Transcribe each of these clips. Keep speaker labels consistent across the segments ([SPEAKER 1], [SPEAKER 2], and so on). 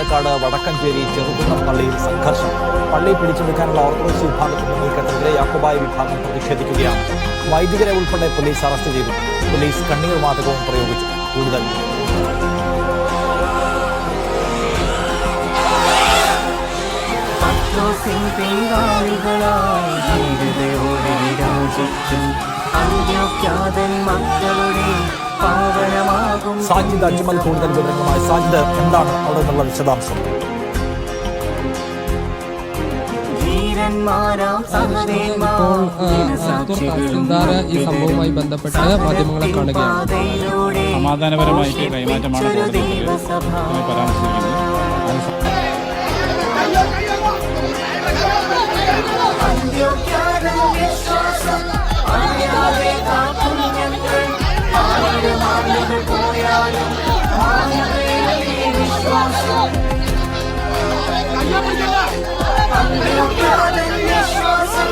[SPEAKER 1] പാലക്കാട് വടക്കഞ്ചേരി ചെറുകുന്നം പള്ളിയിൽ സംഘർഷം. പള്ളി പിടിച്ചെടുക്കാനുള്ള ഓർത്തഡോക്സ് വിഭാഗത്തിന്റെ നീക്കത്തിനെതിരെ യാക്കോബായ വിഭാഗം പ്രതിഷേധിക്കുകയാണ്. വൈദികരെ ഉൾപ്പെടെ പോലീസ് അറസ്റ്റ് ചെയ്തു. പോലീസ് കണ്ണീർ വാതകവും പ്രയോഗിച്ചു. കൂടുതൽ
[SPEAKER 2] മക്കളുടെ
[SPEAKER 1] സാജിദ് അജ്മൽ കൂടുതൽ വിവരങ്ങളുമായി സാജിദ് എന്താണ് അവിടെ നിന്നുള്ള വിശദാംശം?
[SPEAKER 3] ഇപ്പോൾ ഈ സംഭവവുമായി ബന്ധപ്പെട്ട് മാധ്യമങ്ങളെ കാണുകയാണ്.
[SPEAKER 4] സമാധാനപരമായിട്ട് കൈമാറ്റമാണ്
[SPEAKER 2] പരാമർശിക്കുന്നത് വിശ്വാസം വിശ്വാസം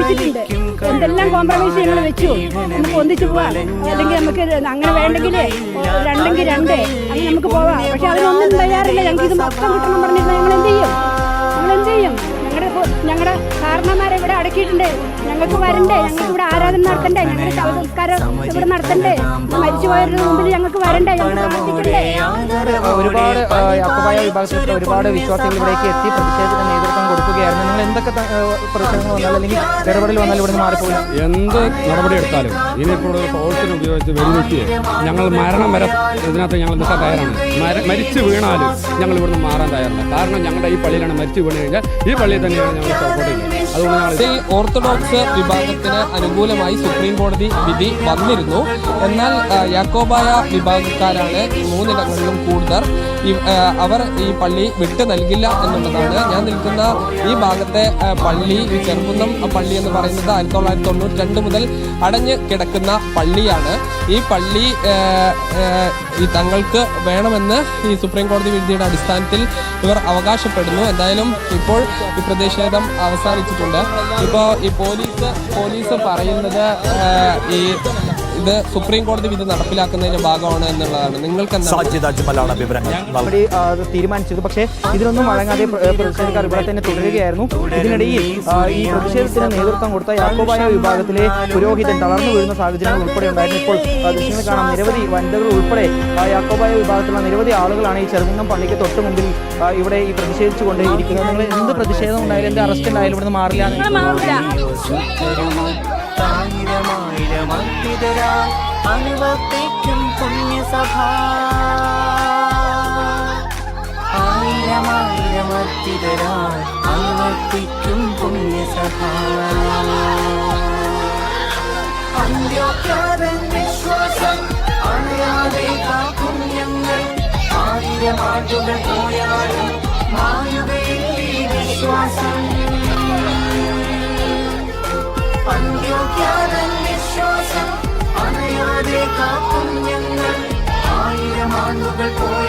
[SPEAKER 5] മാത്രം ക്ഷമിച്ചിട്ടുണ്ട് എന്തെല്ലാം കോംപ്രമൈസ് ഞങ്ങൾ വെച്ചു. നമുക്ക് ഒന്നിച്ചു പോവാം. അല്ലെങ്കിൽ നമുക്ക് അങ്ങനെ വേണ്ടെങ്കിൽ രണ്ടെങ്കിൽ രണ്ട് അങ്ങനെ നമുക്ക് പോവാം. പക്ഷെ അതിനൊന്നും തയ്യാറില്ല. ഞങ്ങൾക്ക് ഇത് മൊത്തം കിട്ടണം പറഞ്ഞിരുന്ന. ഞങ്ങൾ എന്ത് ചെയ്യും? ഞങ്ങൾ എന്ത് ചെയ്യും? ഞങ്ങളുടെ ഞങ്ങളുടെ കാരണന്മാരെ ഇവിടെ അടക്കിയിട്ടുണ്ട്. ഞങ്ങൾക്ക് വരണ്ടേ? ഞങ്ങൾക്ക് ഇവിടെ ആരാധന നടത്തണ്ടേ? ഞങ്ങളുടെ ശവസംസ്കാരം ഇവിടെ നടത്തണ്ടേ? മരിച്ചുപോയവരുടെ മുമ്പിൽ ഞങ്ങൾക്ക് വരണ്ടേ? ഞങ്ങൾ
[SPEAKER 6] ഒരുപാട് ആ, ഒരുപാട് വിശ്വാസികൾ എത്തി പ്രതിഷേധത്തിന് നേതൃത്വം കൊടുക്കുകയായിരുന്നു നിങ്ങൾ എന്തൊക്കെ പ്രശ്നങ്ങൾ വന്നാലും അല്ലെങ്കിൽ ഇടപെടൽ വന്നാലും ഇവിടെ നിന്ന് മാറിപ്പോയി
[SPEAKER 4] എന്ത് നടപടി എടുത്താലും ഇനിയിപ്പോൾ ഒരു ഫോഴ്സിന് ഉപയോഗിച്ച് വെല്ലുവിളിച്ച് ഞങ്ങൾ മരണം വരെ ഇതിനകത്ത് ഞങ്ങൾ നിൽക്കാൻ തയ്യാറാണ്. മര- മരിച്ചു വീണാലും ഞങ്ങൾ ഇവിടുന്ന് മാറാൻ തയ്യാറില്ല. കാരണം ഞങ്ങളുടെ ഈ പള്ളിയിലാണ് മരിച്ചു വീണ് കഴിഞ്ഞാൽ ഈ പള്ളിയിൽ തന്നെയാണ് ഞങ്ങൾ സപ്പോർട്ട് ചെയ്യുന്നത്. അതുകൊണ്ട് ഞങ്ങൾ
[SPEAKER 3] ഓർത്തഡോക്സ് വിഭാഗത്തിന് അനുകൂലമായി സുപ്രീം കോടതി വിധി വന്നിരുന്നു. എന്നാൽ യാക്കോബായ വിഭാഗക്കാരാണ് മൂന്നിടങ്ങളിലും കൂടുതൽ അവർ ഈ പള്ളി വിട്ടു നൽകില്ല എന്നുള്ളതാണ് ഞാൻ നിൽക്കുന്ന ഈ ഭാഗത്തെ പള്ളി ഈ ചെറുകുന്നം പള്ളി എന്ന് പറയുന്നത് ആയിരത്തി തൊള്ളായിരത്തി തൊണ്ണൂറ്റി രണ്ട് മുതൽ അടഞ്ഞ് കിടക്കുന്ന പള്ളിയാണ്. ഈ പള്ളി ഈ തങ്ങൾക്ക് വേണമെന്ന് ഈ സുപ്രീം കോടതി വിധിയുടെ അടിസ്ഥാനത്തിൽ ഇവർ അവകാശപ്പെടുന്നു. എന്തായാലും ഇപ്പോൾ ഈ പ്രതിഷേധം അവസാനിച്ചിട്ടുണ്ട്. ഇപ്പോൾ ഈ പോലീസ് പോലീസ് പറയുന്നത് ഈ ഇത് സുപ്രീം കോടതി വിധി നടപ്പിലാക്കുന്നതിന്റെ ഭാഗമാണ് എന്നുള്ളതാണ്. നിങ്ങൾക്ക്
[SPEAKER 1] അജ്മലാണ് വിവരങ്ങൾ
[SPEAKER 6] തീരുമാനിച്ചത്. പക്ഷേ ഇതിനൊന്നും വഴങ്ങാതെ പ്രതിഷേധക്കാർ ഇവിടെ തന്നെ തുടരുകയായിരുന്നു. ഇതിനിടയിൽ ഈ പ്രതിഷേധത്തിന് നേതൃത്വം കൊടുത്ത യാക്കോബായ വിഭാഗത്തിലെ പുരോഹിതൻ തളർന്നു വീഴുന്ന സാഹചര്യങ്ങൾ ഉൾപ്പെടെ ഉണ്ടായിരുന്നു. ഇപ്പോൾ ദൃശ്യങ്ങൾ കാണാം. നിരവധി വനിതകൾ ഉൾപ്പെടെ ആ, യാക്കോബായ വിഭാഗത്തിലുള്ള നിരവധി ആളുകളാണ് ഈ ചെറുകുന്നം പള്ളിക്ക് തൊട്ട് മുമ്പിൽ ഇവിടെ ഈ പ്രതിഷേധിച്ചുകൊണ്ട് ഇരിക്കുന്നത്. നിങ്ങൾ എന്ത് പ്രതിഷേധം ഉണ്ടായാലും എന്ത് അറസ്റ്റ് ഉണ്ടായാലും ഇവിടുന്ന് മാറില്ല എന്ന്
[SPEAKER 2] ആയിരമായിരം അർപ്പിതരാൽ അനുവർത്തിക്കും പുണ്യസഭ. ആയിരമായിരം അർപ്പിതരാ അനുവർത്തിക്കും പുണ്യസഭ. അന്ത്യോക്കാരൻ വിശ്വാസം അണയാതെ കാക്കും ഞങ്ങൾ. ആയിരം ആണ്ടുകൾ പോയാലും മായുകയില്ല വിശ്വാസം. cuando me